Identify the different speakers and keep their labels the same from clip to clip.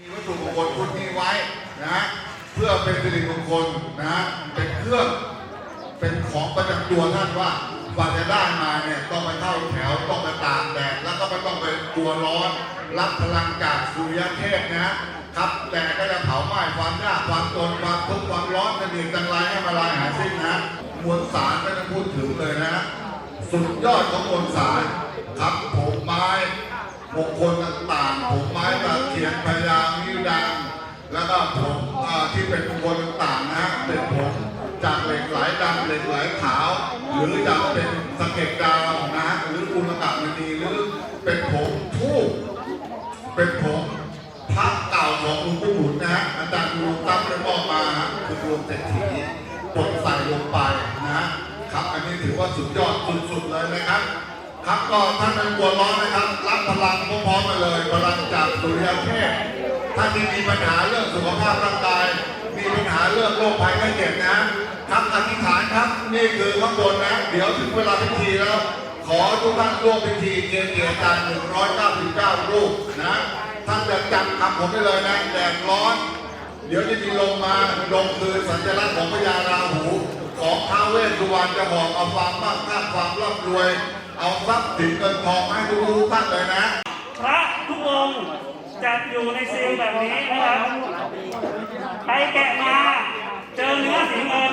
Speaker 1: มีวัตถุมงคลคุณนี้ไว้นะฮะเพื่อเป็นสิริมงคลนะฮะเป็นเครื่องเป็นของประจำตัวท่านว่ากว่าจะได้มาเนี่ยต้องไปเข้าแถวต้องไปตากแดดแล้วก็ไม่ต้องไปกลัวร้อน รับพลังจากสุริยเทพนะฮะครับแต่ก็จะเผาไหม้ความยากความจนความทุกข์ความร้อนจะดีจังไรให้มาลายหายสิ้นนะมวลสารไม่ต้องพูดถึงเลยนะ สุดยอดของมวลสารครับผมไม้ มงคคลต่างๆผมไม้ตะเขียนพยางนิ้วดัง แล้วก็ผมที่เป็นมงคคลต่างๆนะเป็นผมจากเหล็กไหลดำเหล็กไหลขาว หรือจะเป็นสะเก็ดดาวนะหรือกุลกะมณีหรือเป็นผมทูบเป็นผมพระเก่าของลวงปู่หมุนนะฮะอาจารย์ดวงตั้งได้มอบมาคือดวงเศรษฐีปลดใส่ลงไปนะฮะครับอันนี้ถือว่าสุดยอดสุดๆเลยนะครับ ครับก็ท่านเป็นกลัวร้อนนะครับ รับพลังพร้อมๆมาเลยพลังจากสุริยเทพท่านที่มีปัญหาเรื่องสุขภาพร่างกาย มีปัญหาเรื่องโรคภัยไข้เจ็บนะครับอธิษฐานครับนี่คือข้างบนนะ เดี๋ยวถึงเวลาพิธีแล้ว ขอทุกท่านร่วมพิธีเกณฑ์เกียรติการ199 รูปนะท่านจะจำคำผมได้เลยนะแดดร้อน เดี๋ยวจะมีลงมาลงคือสัญลักษณ์ของพญาราหู ของท้าวเวสสุวรรณจะบอกเอาความมั่งคั่งความร่ำรวย เอาทรัพย์สินเงินทองให้ทุกท่านเลยนะ
Speaker 2: พระทุกองค์จะอยู่ในซีลแบบนี้นะครับไปแกะมาเจอเนื้อสีเงิน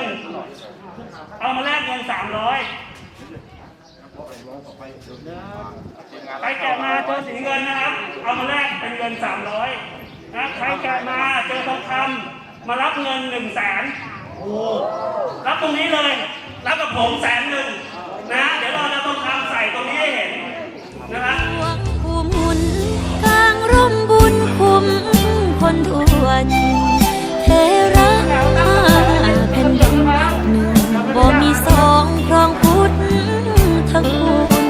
Speaker 2: เอามาแลกเงินสามร้อยไปแกะมาเจอสีเงินนะครับ เอามาแลกเป็นเงินสามร้อยนะใครแกะมาเจอทองคำมารับเงินหนึ่งแสนรับตรงนี้เลย รับกับผมแสนหนึ่งนะ เดี๋ยวรอ อน
Speaker 3: ทวนเทระห้าแผ่นดินหนึ่งบ่มีสองครองพุทธทั้งคุณ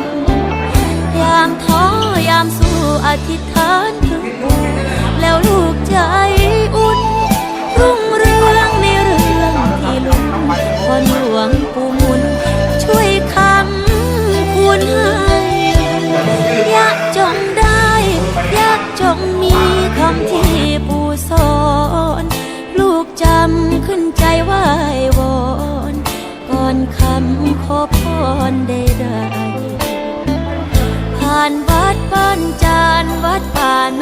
Speaker 3: ยามท้อยามสู้อธิษฐาน กจำขึ้นใจไหว้วอนก่อนคำขอพรได้ได้ผ่านวัดบ้านจานวัดป่าน